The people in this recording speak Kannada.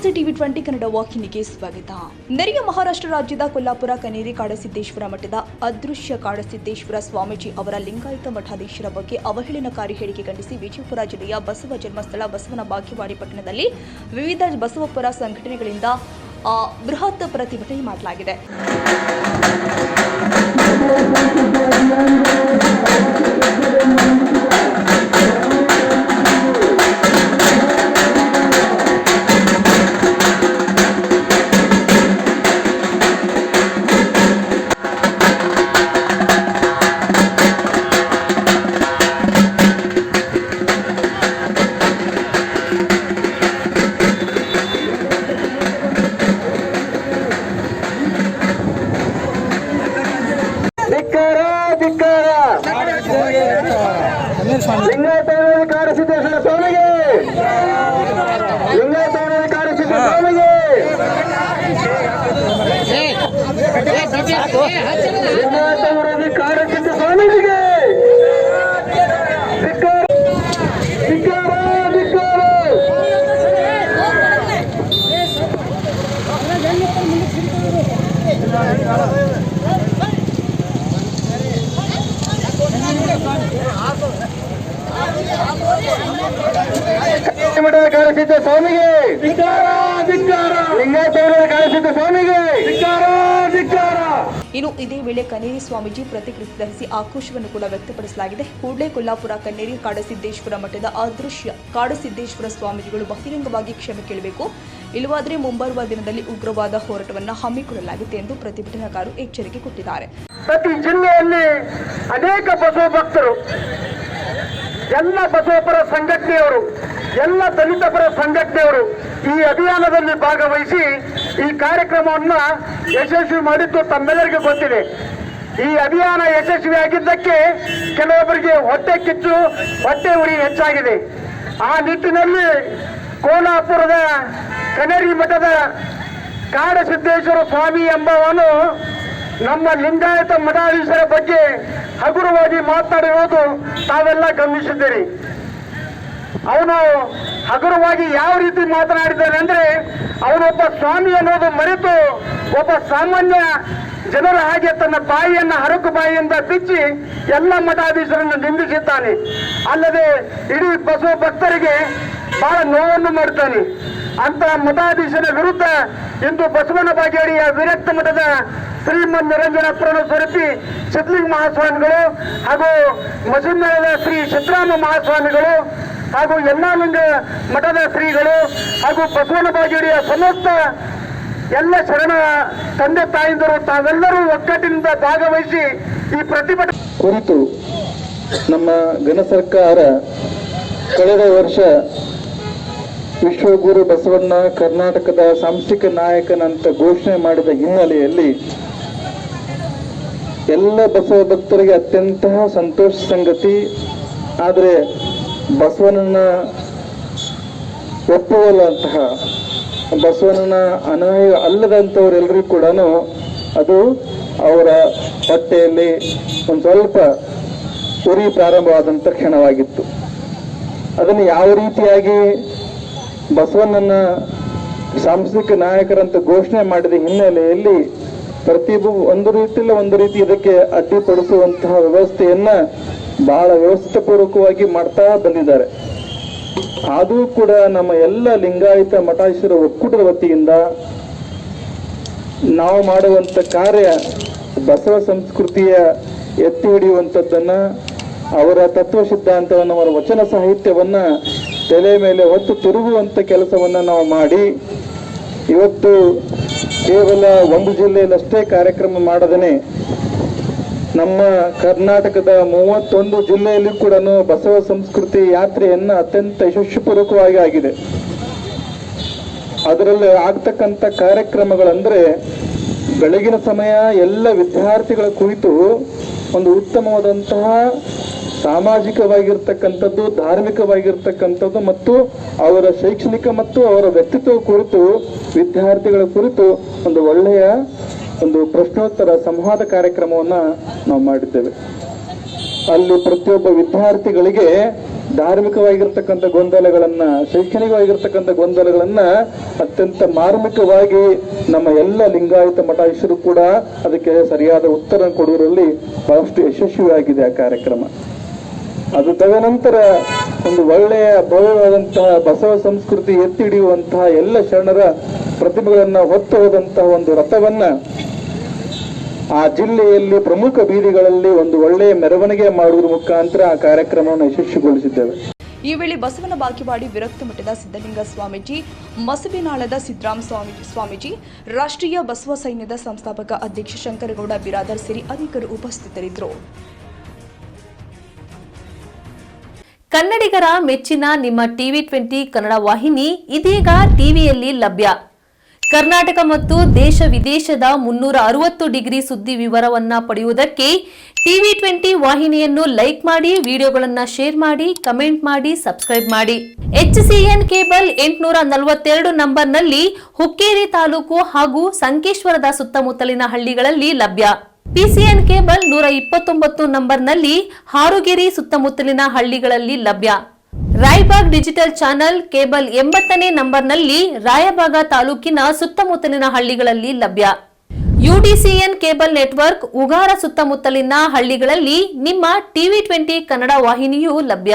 ನಮಸ್ತೆ ಟಿವಿ ಟ್ವೆಂಟಿ ಕನ್ನಡ ವಾಹಿನಿಗೆ ಸ್ವಾಗತ. ನೆರೆಯ ಮಹಾರಾಷ್ಟ್ರ ರಾಜ್ಯದ ಕೊಲ್ಲಾಪುರ, ಕನೇರಿ, ಕಾಡಸಿದ್ದೇಶ್ವರ ಮಠದ ಅದೃಶ್ಯ ಕಾಡಸಿದ್ದೇಶ್ವರ ಸ್ವಾಮೀಜಿ ಅವರ ಲಿಂಗಾಯತ ಮಠಾಧೀಶರ ಬಗ್ಗೆ ಅವಹೇಳನಕಾರಿ ಹೇಳಿಕೆ ಖಂಡಿಸಿ ವಿಜಯಪುರ ಜಿಲ್ಲೆಯ ಬಸವ ಜನ್ಮಸ್ಥಳ ಬಸವನ ಬಾಗೇವಾಡಿ ಪಟ್ಟಣದಲ್ಲಿ ವಿವಿಧ ಬಸವಪುರ ಸಂಘಟನೆಗಳಿಂದ ಬೃಹತ್ ಪ್ರತಿಭಟನೆ ಮಾಡಲಾಗಿದೆ. ಲಿಂಗಾಯತವರಲ್ಲಿ ಕಾಡಸಿದ್ದೇಶ್ವರ ಸ್ವಾಮಿಗೆ ಲಿಂಗಾಯತವರಲ್ಲಿ ಕಾಡಸಿದ್ದ ಸ್ವಾಮಿಗೆ ಲಿಂಗಾಯತವರಲ್ಲಿ ಕಾಡಸಿದ್ದ ಸ್ವಾಮೀಜಿಗೆ ಧಿಕ್ಕಾರ ಧಿಕ್ಕಾರ ಕಾಣಿಸಿದ್ದ ಸ್ವಾಮಿಗೆ. ಲಿಂಗಾಯತವರಲ್ಲಿ ಕಾಣಿಸಿದ್ದ ಸ್ವಾಮಿಗೆ. ಇನ್ನು ಇದೇ ವೇಳೆ ಕನೇರಿ ಸ್ವಾಮೀಜಿ ಪ್ರತಿಕ್ರಿಯಿಸಿ ಆಕ್ರೋಶವನ್ನು ಕೂಡ ವ್ಯಕ್ತಪಡಿಸಲಾಗಿದೆ. ಕೂಡಲೇ ಕೊಲ್ಲಾಪುರ ಕನ್ನೇರಿ ಕಾಡಸಿದ್ದೇಶ್ವರ ಮಠದ ಅದೃಶ್ಯ ಕಾಡಸಿದ್ದೇಶ್ವರ ಸ್ವಾಮೀಜಿಗಳು ಬಹಿರಂಗವಾಗಿ ಕ್ಷಮೆ ಕೇಳಬೇಕು. ಇಲ್ಲವಾದರೆ ಮುಂಬರುವ ದಿನದಲ್ಲಿ ಉಗ್ರವಾದ ಹೋರಾಟವನ್ನು ಹಮ್ಮಿಕೊಳ್ಳಲಾಗಿದೆ ಎಂದು ಪ್ರತಿಭಟನಾಕಾರರು ಎಚ್ಚರಿಕೆ ಕೊಟ್ಟಿದ್ದಾರೆ. ಪ್ರತಿ ಜಿಲ್ಲೆಯಲ್ಲಿ ಅನೇಕ ಬಸವ ಭಕ್ತರು ಎಲ್ಲ ಬಸವಪರ ಸಂಘಟನೆಯವರು ಎಲ್ಲ ದಲಿತ ಪರ ಸಂಘಟನೆಯವರು ಈ ಅಭಿಯಾನದಲ್ಲಿ ಭಾಗವಹಿಸಿ ಈ ಕಾರ್ಯಕ್ರಮವನ್ನು ಯಶಸ್ವಿ ಮಾಡಿದ್ದು ತಮ್ಮೆಲ್ಲರಿಗೂ ಗೊತ್ತಿದೆ. ಈ ಅಭಿಯಾನ ಯಶಸ್ವಿಯಾಗಿದ್ದಕ್ಕೆ ಕೆಲವೊಬ್ಬರಿಗೆ ಹೊಟ್ಟೆ ಕಿಚ್ಚು ಹೊಟ್ಟೆ ಉರಿ ಹೆಚ್ಚಾಗಿದೆ. ಆ ನಿಟ್ಟಿನಲ್ಲಿ ಕೋಲಾಪುರದ ಕನೇರಿ ಮಠದ ಕಾಡಸಿದ್ದೇಶ್ವರ ಸ್ವಾಮಿ ಎಂಬವನು ನಮ್ಮ ಲಿಂಗಾಯತ ಮಠಾಧೀಶರ ಬಗ್ಗೆ ಹಗುರವಾಗಿ ಮಾತನಾಡಿರುವುದು ತಾವೆಲ್ಲ ಗಮನಿಸಿದ್ದೀರಿ. ಅವನು ಹಗುರವಾಗಿ ಯಾವ ರೀತಿ ಮಾತನಾಡಿದ್ದಾನೆ ಅಂದರೆ, ಅವನೊಬ್ಬ ಸ್ವಾಮಿ ಅನ್ನೋದು ಮರೆತು ಒಬ್ಬ ಸಾಮಾನ್ಯ ಜನರ ಹಾಗೆ ತನ್ನ ಬಾಯಿಯನ್ನ ಹರಕು ಬಾಯಿಯಿಂದ ಬಿಚ್ಚಿ ಎಲ್ಲ ಮಠಾಧೀಶರನ್ನು ನಿಂದಿಸಿದ್ದಾನೆ. ಅಲ್ಲದೆ ಇಡೀ ಬಸವ ಭಕ್ತರಿಗೆ ಬಹಳ ನೋವನ್ನು ಮಾಡುತ್ತಾನೆ. ಅಂತ ಮಠಾಧೀಶನ ವಿರುದ್ಧ ಇಂದು ಬಸವನ ಬಾಗೇಡಿಯ ವಿರಕ್ತ ಮಠದ ಶ್ರೀಮನ್ ನಿರಂಜನ ಪುರಾಣ ಸ್ವರೂಪಿ ಸಿದ್ಲಿಂಗ ಮಹಾಸ್ವಾಮಿಗಳು ಹಾಗೂ ಮಸೂನ್ನರದ ಶ್ರೀ ಸಿದ್ದರಾಮ ಮಹಾಸ್ವಾಮಿಗಳು ಹಾಗೂ ಯಲ್ಲಾಲಿಂಗ ಮಠದ ಶ್ರೀಗಳು ಹಾಗೂ ಬಸವನ ಬಾಗೇಡಿಯ ಸಮಸ್ತ ಎಲ್ಲ ಶರಣ ತಂದೆ ತಾಯಿಂದರು ತಾವೆಲ್ಲರೂ ಒಗ್ಗಟ್ಟಿನಿಂದ ಭಾಗವಹಿಸಿ ಈ ಪ್ರತಿಭಟನೆ ಕುರಿತು ನಮ್ಮ ಘನ ಸರ್ಕಾರ ಕಳೆದ ವರ್ಷ ವಿಶ್ವಗುರು ಬಸವಣ್ಣ ಕರ್ನಾಟಕದ ಸಾಂಸ್ಥಿಕ ನಾಯಕನಂತ ಘೋಷಣೆ ಮಾಡಿದ ಹಿನ್ನೆಲೆಯಲ್ಲಿ ಎಲ್ಲ ಬಸವ ಭಕ್ತರಿಗೆ ಅತ್ಯಂತ ಸಂತೋಷ ಸಂಗತಿ. ಆದರೆ ಬಸವನನ್ನ ಒಪ್ಪುವಲ್ಲಂತಹ ಬಸವನನ್ನ ಅನಾಯ ಅಲ್ಲದಂಥವರೆಲ್ಲರಿಗೂ ಕೂಡ ಅದು ಅವರ ಹೊಟ್ಟೆಯಲ್ಲಿ ಒಂದು ಸ್ವಲ್ಪ ಉರಿ ಪ್ರಾರಂಭವಾದಂಥ ಕ್ಷಣವಾಗಿತ್ತು. ಅದನ್ನು ಯಾವ ರೀತಿಯಾಗಿ ಬಸವನನ್ನ ಸಾಂಸ್ಕೃತಿಕ ನಾಯಕರಂತ ಘೋಷಣೆ ಮಾಡಿದ ಹಿನ್ನೆಲೆಯಲ್ಲಿ ಪ್ರತಿಯೊಬ್ಬ ಒಂದು ರೀತಿಯಲ್ಲ ಒಂದು ರೀತಿ ಇದಕ್ಕೆ ಅಡ್ಡಿಪಡಿಸುವಂತಹ ವ್ಯವಸ್ಥೆಯನ್ನ ಬಹಳ ವ್ಯವಸ್ಥಿತಪೂರ್ವಕವಾಗಿ ಮಾಡ್ತಾ ಬಂದಿದ್ದಾರೆ. ಆದರೂ ಕೂಡ ನಮ್ಮ ಎಲ್ಲ ಲಿಂಗಾಯತ ಮಠಾಧೀಶರ ಒಕ್ಕೂಟದ ವತಿಯಿಂದ ನಾವು ಮಾಡುವಂತ ಕಾರ್ಯ ಬಸವ ಸಂಸ್ಕೃತಿಯ ಎತ್ತಿ ಹಿಡಿಯುವಂಥದ್ದನ್ನು ಅವರ ತತ್ವ ಸಿದ್ಧಾಂತವನ್ನು, ಅವರ ವಚನ ಸಾಹಿತ್ಯವನ್ನ ತಲೆ ಮೇಲೆ ಹೊತ್ತು ತಿರುಗುವಂತ ಕೆಲಸವನ್ನ ನಾವು ಮಾಡಿ, ಇವತ್ತು ಕೇವಲ ಒಂದು ಜಿಲ್ಲೆಯಲ್ಲಷ್ಟೇ ಕಾರ್ಯಕ್ರಮ ಮಾಡದೇನೆ ನಮ್ಮ ಕರ್ನಾಟಕದ ಮೂವತ್ತೊಂದು ಜಿಲ್ಲೆಯಲ್ಲಿ ಕೂಡ ಬಸವ ಸಂಸ್ಕೃತಿ ಯಾತ್ರೆಯನ್ನ ಅತ್ಯಂತ ಯಶಸ್ವಿಪೂರ್ವಕವಾಗಿ ಆಗಿದೆ. ಅದರಲ್ಲಿ ಆಗ್ತಕ್ಕಂಥ ಕಾರ್ಯಕ್ರಮಗಳಂದ್ರೆ ಬೆಳಗಿನ ಸಮಯ ಎಲ್ಲ ವಿದ್ಯಾರ್ಥಿಗಳ ಕುರಿತು ಒಂದು ಉತ್ತಮವಾದಂತಹ ಸಾಮಾಜಿಕವಾಗಿರ್ತಕ್ಕಂಥದ್ದು, ಧಾರ್ಮಿಕವಾಗಿರ್ತಕ್ಕಂಥದ್ದು ಮತ್ತು ಅವರ ಶೈಕ್ಷಣಿಕ ಮತ್ತು ಅವರ ವ್ಯಕ್ತಿತ್ವ ಕುರಿತು, ವಿದ್ಯಾರ್ಥಿಗಳ ಕುರಿತು ಒಂದು ಒಳ್ಳೆಯ ಒಂದು ಪ್ರಶ್ನೋತ್ತರ ಸಂವಾದ ಕಾರ್ಯಕ್ರಮವನ್ನ ನಾವು ಮಾಡಿದ್ದೇವೆ. ಅಲ್ಲಿ ಪ್ರತಿಯೊಬ್ಬ ವಿದ್ಯಾರ್ಥಿಗಳಿಗೆ ಧಾರ್ಮಿಕವಾಗಿರ್ತಕ್ಕಂಥ ಗೊಂದಲಗಳನ್ನ, ಶೈಕ್ಷಣಿಕವಾಗಿರ್ತಕ್ಕಂಥ ಗೊಂದಲಗಳನ್ನ ಅತ್ಯಂತ ಮಾರ್ಮಿಕವಾಗಿ ನಮ್ಮ ಎಲ್ಲ ಲಿಂಗಾಯತ ಮಠಾಧೀಶರು ಕೂಡ ಅದಕ್ಕೆ ಸರಿಯಾದ ಉತ್ತರ ಕೊಡುವುದರಲ್ಲಿ ಬಹಳಷ್ಟು ಯಶಸ್ವಿಯಾಗಿದೆ ಆ ಕಾರ್ಯಕ್ರಮ. ಅದು ತದನಂತರ ಒಂದು ಒಳ್ಳೆಯ ಭವ್ಯವಾದಂತಹ ಬಸವ ಸಂಸ್ಕೃತಿ ಎತ್ತಿ ಹಿಡಿಯುವಂತಹ ಎಲ್ಲ ಶರಣರ ಪ್ರತಿಭೆಗಳನ್ನ ಹೊತ್ತು ಹೋದಂತಹ ಒಂದು ರಥವನ್ನ ಆ ಜಿಲ್ಲೆಯಲ್ಲಿ ಪ್ರಮುಖ ಬೀದಿಗಳಲ್ಲಿ ಒಂದು ಒಳ್ಳೆಯ ಮೆರವಣಿಗೆ ಮಾಡುವುದರ ಮುಖಾಂತರ ಆ ಕಾರ್ಯಕ್ರಮವನ್ನು ಯಶಸ್ವಿಗೊಳಿಸಿದ್ದೇವೆ. ಈ ವೇಳೆ ಬಸವನ ಬಾಕಿವಾಡಿ ವಿರಕ್ತ ಮಠದ ಸಿದ್ದಲಿಂಗ ಸ್ವಾಮೀಜಿ ಮಸಬಿನಾಳದ ಸಿದ್ದರಾಮ ಸ್ವಾಮಿ ಸ್ವಾಮೀಜಿ ರಾಷ್ಟ್ರೀಯ ಬಸವ ಸೈನ್ಯದ ಸಂಸ್ಥಾಪಕ ಅಧ್ಯಕ್ಷ ಶಂಕರಗೌಡ ಬಿರಾದರ್ ಸೇರಿ ಅನೇಕರು ಉಪಸ್ಥಿತರಿದ್ದರು. ಕನ್ನಡಿಗರ ಮೆಚ್ಚಿನ ನಿಮ್ಮ ಟಿವಿ ಟ್ವೆಂಟಿ ಕನ್ನಡ ವಾಹಿನಿ ಇದೀಗ ಟಿವಿಯಲ್ಲಿ ಲಭ್ಯ. ಕರ್ನಾಟಕ ಮತ್ತು ದೇಶ ವಿದೇಶದ ಮುನ್ನೂರ ಅರವತ್ತು ಡಿಗ್ರಿ ಸುದ್ದಿ ವಿವರವನ್ನ ಪಡೆಯುವುದಕ್ಕೆ ಟಿವಿ ಟ್ವೆಂಟಿ ವಾಹಿನಿಯನ್ನು ಲೈಕ್ ಮಾಡಿ, ವಿಡಿಯೋಗಳನ್ನು ಶೇರ್ ಮಾಡಿ, ಕಮೆಂಟ್ ಮಾಡಿ, ಸಬ್ಸ್ಕ್ರೈಬ್ ಮಾಡಿ. ಎಚ್ಸಿಎನ್ ಕೇಬಲ್ ಎಂಟುನೂರ ನಲವತ್ತೆರಡು ನಂಬರ್ನಲ್ಲಿ ಹುಕ್ಕೇರಿ ತಾಲೂಕು ಹಾಗೂ ಸಂಕೇಶ್ವರದ ಸುತ್ತಮುತ್ತಲಿನ ಹಳ್ಳಿಗಳಲ್ಲಿ ಲಭ್ಯ. ಪಿಸಿಎನ್ ಕೇಬಲ್ ನೂರ ಇಪ್ಪತ್ತೊಂಬತ್ತು ನಂಬರ್ನಲ್ಲಿ ಹಾರುಗೆರಿ ಸುತ್ತಮುತ್ತಲಿನ ಹಳ್ಳಿಗಳಲ್ಲಿ ಲಭ್ಯ. ರಾಯಬಾಗ್ ಡಿಜಿಟಲ್ ಚಾನೆಲ್ ಕೇಬಲ್ ಎಂಬತ್ತನೇ ನಂಬರ್ನಲ್ಲಿ ರಾಯಬಾಗ ತಾಲೂಕಿನ ಸುತ್ತಮುತ್ತಲಿನ ಹಳ್ಳಿಗಳಲ್ಲಿ ಲಭ್ಯ. ಯುಡಿಸಿಎನ್ ಕೇಬಲ್ ನೆಟ್ವರ್ಕ್ ಉಗಾರ ಸುತ್ತಮುತ್ತಲಿನ ಹಳ್ಳಿಗಳಲ್ಲಿ ನಿಮ್ಮ ಟಿವಿ ಟ್ವೆಂಟಿ ಕನ್ನಡ ವಾಹಿನಿಯೂ ಲಭ್ಯ.